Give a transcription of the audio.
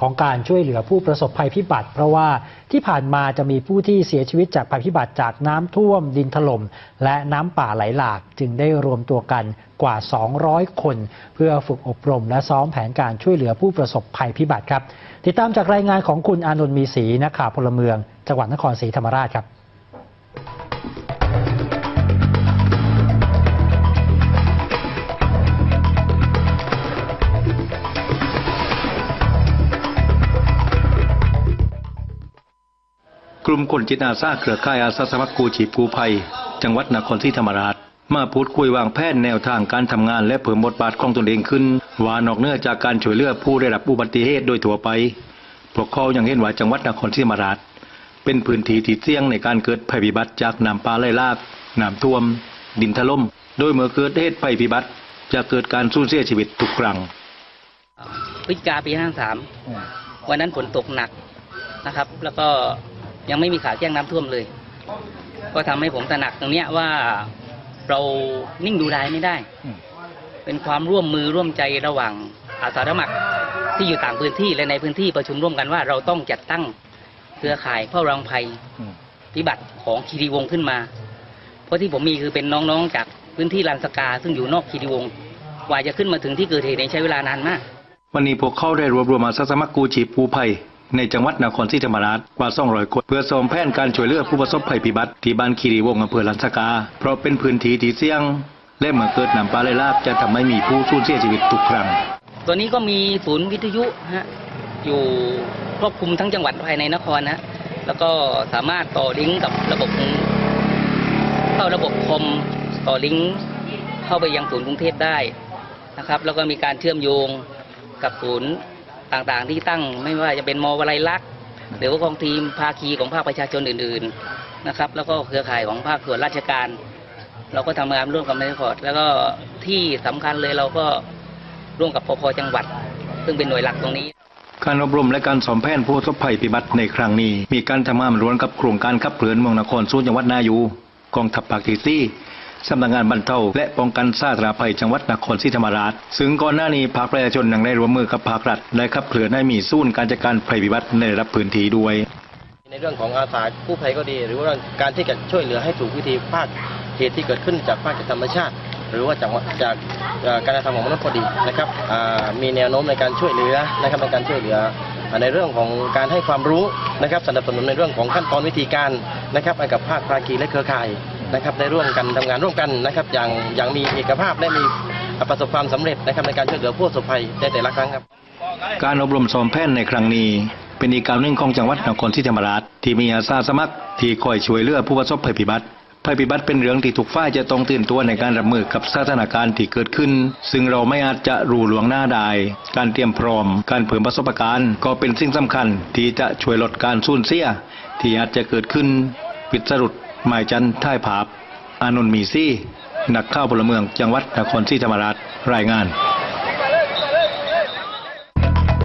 ของการช่วยเหลือผู้ประสบภัยพิบัติ เพราะว่าที่ผ่านมาจะมีผู้ที่เสียชีวิตจากภัยพิบัติจากน้ำท่วมดินถล่มและน้ำป่าไหลหลาก จึงได้รวมตัวกันกว่า 200 คน เพื่อฝึกอบรมและซ้อมแผนการช่วยเหลือผู้ประสบภัยพิบัติครับ ติดตามจากรายงานของคุณอานนท์มีศรีนักข่าวพลเมือง จังหวัดนครศรีธรรมราชครับ กลุ่มคนจิตอาสาเครือข่ายอาสาสมัครกู้ชีพกู้ภัย จังหวัดนครศรีธรรมราช มาพูดคุยวางแผนแนวทางการทำงานและเพิ่มบทบาทของตนเองขึ้น ว่านอกเนือจากการช่วยเหลือผู้ได้รับอุบัติเหตุโดยทั่วไปพวกเขายังเห็นว่าจังหวัดนครศรีธรรมราช เป็นพื้นที่ที่เสี่ยงในการเกิดภัยพิบัติจากน้ำป่าไหลหลากน้ำท่วม ดินถล่มโดยเมื่อเกิดเหตุภัยพิบัติ จะเกิดการสูญเสียชีวิตทุกครั้งพฤศจิกาปีห้าสามวันนั้นฝนตกหนักนะครับ แล้วก็ ยังไม่มีข่าวแจ้งน้ำท่วมเลย ก็ทำให้ผมตระหนักตรงเนี้ยว่าเรานิ่งดูดายไม่ได้ เป็นความร่วมมือร่วมใจระหว่างอาสาสมัครที่อยู่ต่างพื้นที่และในพื้นที่ประชุมร่วมกันว่า เราต้องจัดตั้งเครือข่ายเฝ้าระวังภัยพิบัติของคีรีวงศ์ขึ้นมา เพราะที่ผมมีคือเป็นน้องๆจากพื้นที่ลานสกา ซึ่งอยู่นอกคีรีวงศ์กว่าจะขึ้นมาถึงที่เกิดเหตุเนี่ยใช้เวลานานมากวันนี้พวกเขาได้รวบรวมอาสาสมัครกู้ชีพกู้ภัย ในจังหวัดนครศรีธรรมราชกว่า200คนเพื่อซ้อมแผนการช่วยเหลือผู้ประสบภัยพิบัติที่บ้านคีรีวงศ์อำเภอลันสกา เพราะเป็นพื้นที่ที่เสี่ยง และเมื่อเกิดน้ำป่าไหลหลากจะทำให้มีผู้สูญเสียชีวิตทุกครั้ง ตัวนี้ก็มีศูนย์วิทยุฮะอยู่ครอบคลุมทั้งจังหวัดภายในนครนะแล้วก็สามารถต่อลิงก์กับระบบเข้าระบบคอมต่อลิงก์เข้าไปยังศูนย์กรุงเทพได้นะครับ แล้วก็มีการเชื่อมโยงกับศูนย์ ต่างๆ ที่ตั้งไม่ว่าจะเป็นมวลัยลักษณ์หรือว่าของทีมภาคีของภาคประชาชนอื่นๆนะครับ แล้วก็เครือข่ายของภาคส่วนราชการ เราก็ทำงานร่วมกับไมโครดแล้วก็ที่สำคัญเลยเราก็ร่วมกับปพจังหวัด ซึ่งเป็นหน่วยหลักตรงนี้การอบรมและการสอนแผนผู้ประสบภัยพิบัติในครั้งนี้ มีการทำงานร่วมกับโครงการขับเคลื่อนเมืองนครสู่จังหวัดนายูกองทัพภาคที่สี่ สำนักงานบรรเทาและป้องกันสาธารณภัยจังหวัดนครศรีธรรมราช ซึ่งก่อนหน้านี้ภาคประชาชนยังได้ร่วมมือกับภาครัฐและขับเคลื่อนให้มีศูนย์การจัดการภัยพิบัติในรับพื้นที่ด้วย ในเรื่องของอาสากู้ภัยก็ดี หรือว่าการที่จะช่วยเหลือให้ถูกวิธีภาคเหตุที่เกิดขึ้นจากภาคธรรมชาติ หรือว่าจากจากการกระทำของมนุษย์ก็ดีนะครับมีแนวโน้มในการช่วยเหลือนะครับในการช่วยเหลือในเรื่องของการให้ความรู้นะครับสนับสนุนในเรื่องของขั้นตอนวิธีการนะครับให้กับภาคภาคีและเครือข่าย นะครับได้ร่วมกันทำงานร่วมกันนะครับอย่างอย่างมีเอกภาพและมีประสบความสำเร็จนะครับในการช่วยเหลือผู้ประสบภัยในแต่ละครั้งครับ การอบรมซ้อมแผนในครั้งนี้ เป็นอีกกาวหนึ่งของจังหวัดนครศรีธรรมราชที่มีอาสาสมัครที่คอยช่วยเหลือผู้ประสบภัยพิบัติภัยพิบัติเป็นเรื่องที่ทุกฝ่ายจะต้องตื่นตัวในการรับมือกับสถานการณ์ที่เกิดขึ้น ซึ่งเราไม่อาจจะรู้ลวงหน้าได้การเตรียมพร้อม การเพิ่มประสบการณ์ ก็เป็นสิ่งสำคัญที่จะช่วยลดการสูญเสีย ที่อาจจะเกิดขึ้น ปิดสรุป หมายจันทร์ท่ายผาบอานนท์มีซี่ นักข้าวพลเมืองจังหวัดนครศรีธรรมราชรายงาน